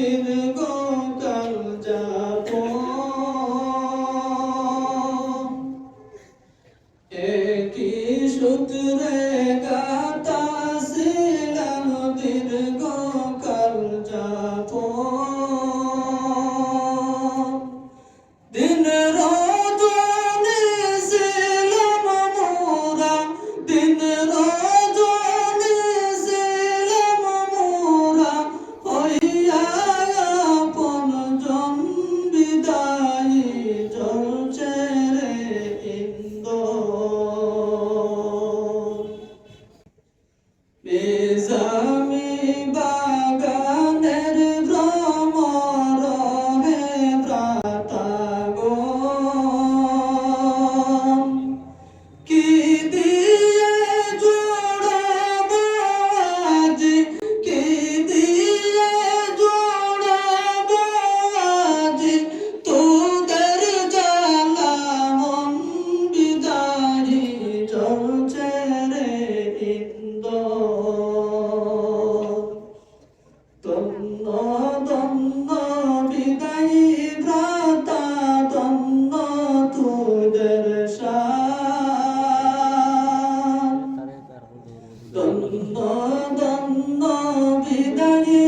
Amen. দন্দ দন্দ বিদারী